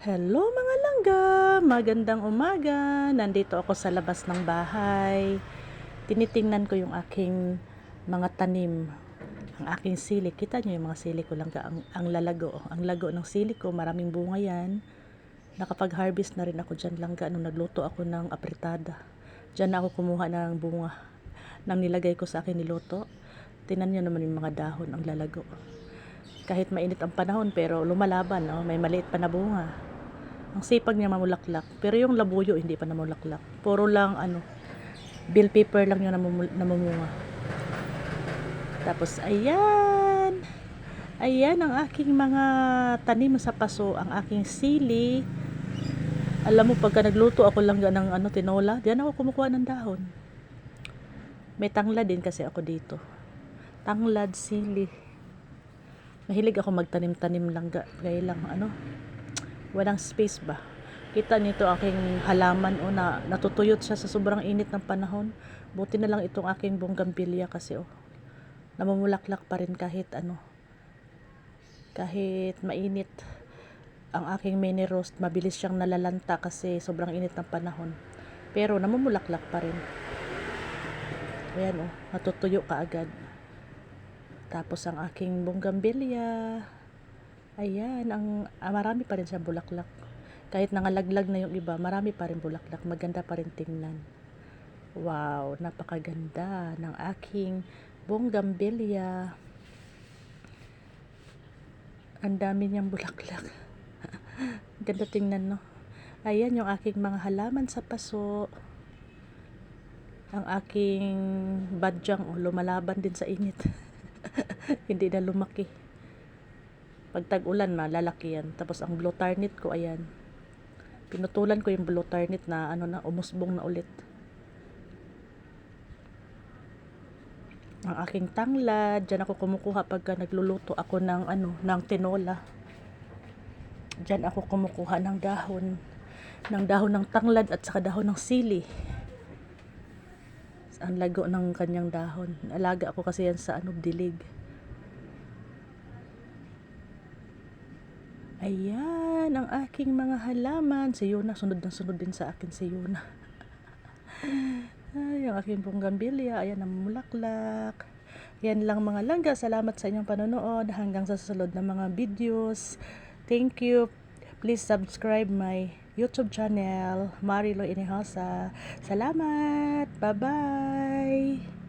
Hello mga langga! Magandang umaga! Nandito ako sa labas ng bahay. Tinitingnan ko yung aking mga tanim. Ang aking sili. Kita nyo yung mga sili ko langga. Ang, ang lalago. Ang lago ng sili ko. Maraming bunga yan. Nakapag-harvest na rin ako dyan langga. Nung nagluto ako ng apritada. Dyan ako kumuha ng bunga. Nang nilagay ko sa akin niluto. Tinan nyo naman yung mga dahon. Ang lalago. Kahit mainit ang panahon pero lumalaban. Oh. May maliit pa na bunga. Ang sipag niya mamulaklak. Pero yung labuyo, hindi pa namulaklak. Puro lang, ano, bill paper lang yung namumul- namumunga. Tapos, ayan. Ayan ang aking mga tanim sa paso. Ang aking sili. Alam mo, pagka nagluto ako lang ng ano, tinola, diyan ako kumukuha ng dahon. May tanglad din kasi ako dito. Tanglad, sili. Mahilig ako magtanim-tanim lang. ga- Gaya lang, ano, walang space ba? Kita nito aking halaman o na natutuyot siya sa sobrang init ng panahon. Buti na lang itong aking bonggambilya kasi oh namumulaklak pa rin kahit ano. Kahit mainit ang aking mini roast mabilis siyang nalalanta kasi sobrang init ng panahon. Pero namumulaklak pa rin. Ayan oh natutuyo kaagad tapos ang aking bonggambilya Ayan, ang ah, marami pa rin siyang bulaklak. Kahit nangalaglag na yung iba, marami pa rin bulaklak. Maganda pa rin tingnan. Wow, napakaganda ng aking bonggambilya. Ang dami niyang bulaklak. Ganda tingnan, no? Ayan yung aking mga halaman sa paso. Ang aking badyang oh, lumalaban din sa init. Hindi na lumaki pag tag-ulan malalaki yan. Tapos ang blue tarnit ko ayan. Pinutulan ko yung blue tarnit na ano na umusbong na ulit. Ang aking tanglad dyan ako kumukuha pagka nagluluto ako ng ano ng tinola. Dyan ako kumukuha ng dahon. Ng dahon ng tanglad at saka dahon ng sili. Ang lago ng kanyang dahon. Alaga ako kasi yan sa ano dilig Ayan, ang aking mga halaman. Si Yuna, sunod na sunod din sa akin si Yuna. Ay, ang aking bonggambilya. Ayan, namumulaklak. Yan lang mga langga. Salamat sa inyong panonood. Hanggang sa susunod na mga videos. Thank you. Please subscribe my YouTube channel, Marilo Inihosa. Salamat. Bye-bye.